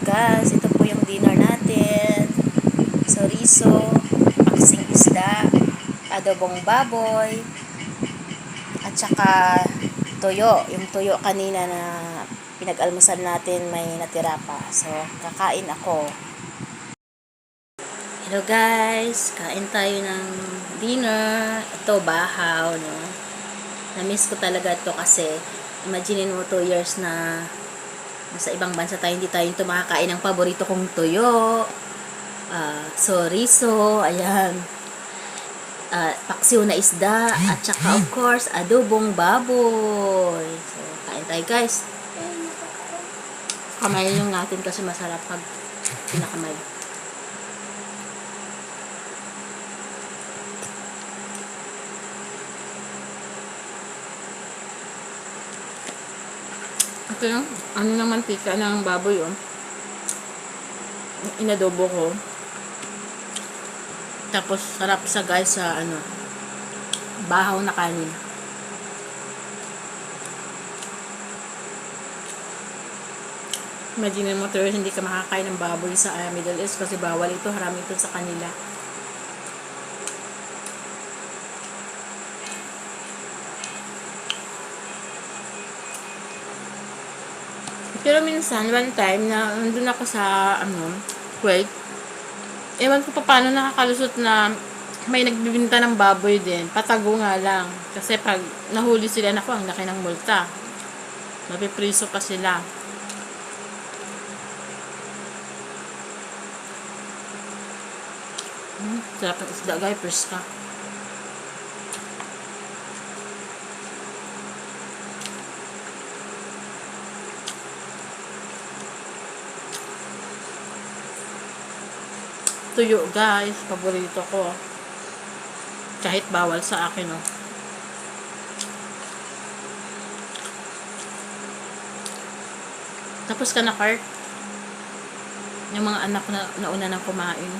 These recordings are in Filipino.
guys, ito po yung dinner natin. Chorizo, paksing isda, adobong baboy, at saka tuyo. Yung tuyo kanina na pinag-almusan natin may natira pa. So, kakain ako. Hello guys, kain tayo ng dinner. Ito, bahaw, no? Na-miss ko talaga ito kasi imagine mo 2 years na nasa ibang bansa tayo, hindi tayo ito makakain ng paborito kong tuyo. Uh, soriso, ayan. Uh, paksiw na isda, at saka of course, adobong baboy. So, kain tayo guys. Kamay yung natin kasi masarap pag pinakamay. Ito yung, ano ng mantika ng baboy, oh. Inadobo ko. Tapos, sarap sa guys sa, ano, bahaw na kanin. Imagine mo, Terrence, hindi ka makakain ng baboy sa uh, Middle East kasi bawal ito, haram ito sa kanila. Pero minsan, one time, na nandun ako sa, ano, Kuwait, ewan ko pa paano nakakalusot na may nagbibinta ng baboy din. Patago nga lang. Kasi pag nahuli sila, naku, ang laki ng multa. Mapipriso pa sila. Hmm, sarap ng isda, guys. First ka. Tuyo guys. Paborito ko. Kahit bawal sa akin oh. tapos ka na cart yung mga anak na nauna nang kumain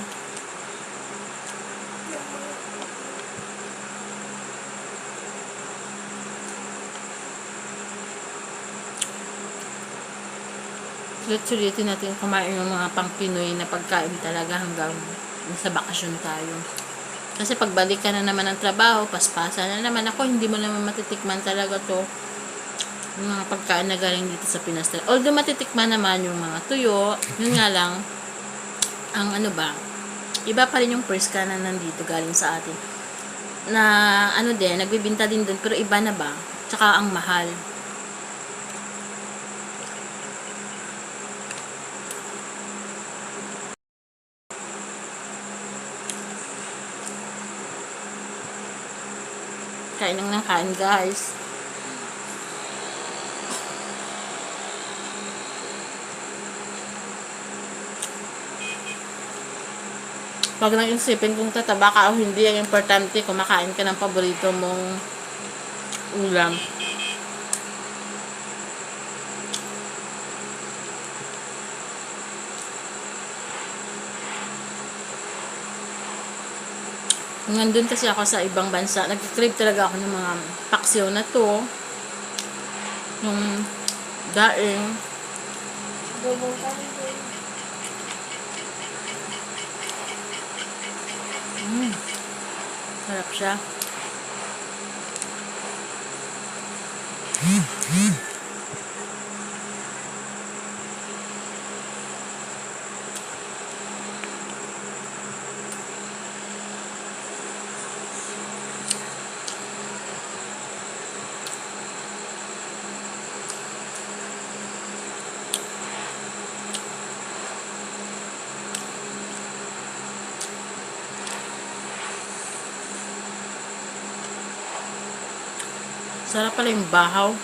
sulit-sulitin natin kumain ng mga pang Pinoy na pagkain talaga hanggang sa bakasyon tayo. Kasi pagbalik ka na naman ng trabaho, paspasa na naman ako, hindi mo naman matitikman talaga to yung mga pagkain na galing dito sa Pinas. Although matitikman naman yung mga tuyo, yun nga lang, ang ano ba, iba pa rin yung first ka na nandito galing sa atin. Na ano din, nagbibinta din doon, pero iba na ba? Tsaka ang mahal. Kain lang ng kain, guys. Wag nang isipin kung tataba ka o hindi. Ang importante, kumakain ka ng paborito mong ulam. Nandun kasi ako sa ibang bansa, nag-crave talaga ako ng mga paksiw na to. Yung daing. Mm. Sarap siya. Sarap pala yung bahaw.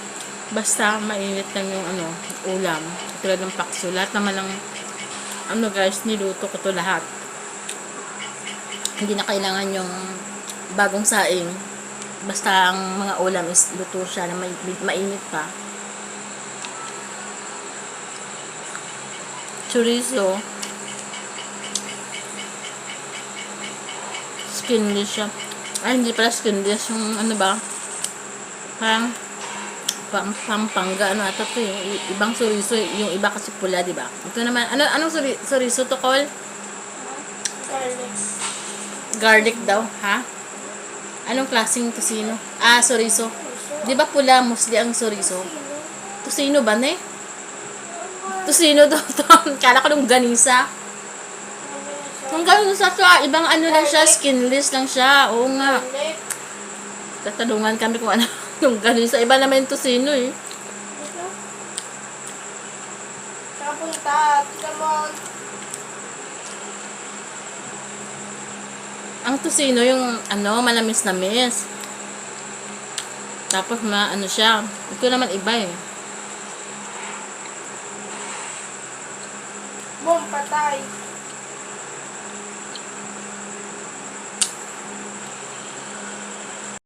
Basta mainit lang yung ano, ulam. Tulad ng pakso. Lahat naman ng ano guys, niluto ko to lahat. Hindi na kailangan yung bagong saing. Basta ang mga ulam is luto siya na may, mainit pa. Chorizo. Skinless siya. Ay, hindi pala skinless. Yung ano ba? Parang pang Pampanga, ano ata to yung ibang suriso, yung iba kasi pula, di ba? Ito naman, ano, anong suri, suriso to, Col? Garlic. Garlic daw, ha? Anong klaseng tosino? Ah, soriso. Di ba pula, mostly ang soriso? Tosino ba, ne? Tosino daw to. Kala ko nung ganisa. Nung ganisa to, ah, ibang ano lang siya, skinless lang siya. Oo nga. Tatanungan kami kung ano yung ganisa. Iba naman yung tosino eh. Dito. Saka punta. Tika mo. Ang tosino yung ano, manamis-namis. Tapos ma ano siya. Ito naman iba eh. Boom, patay.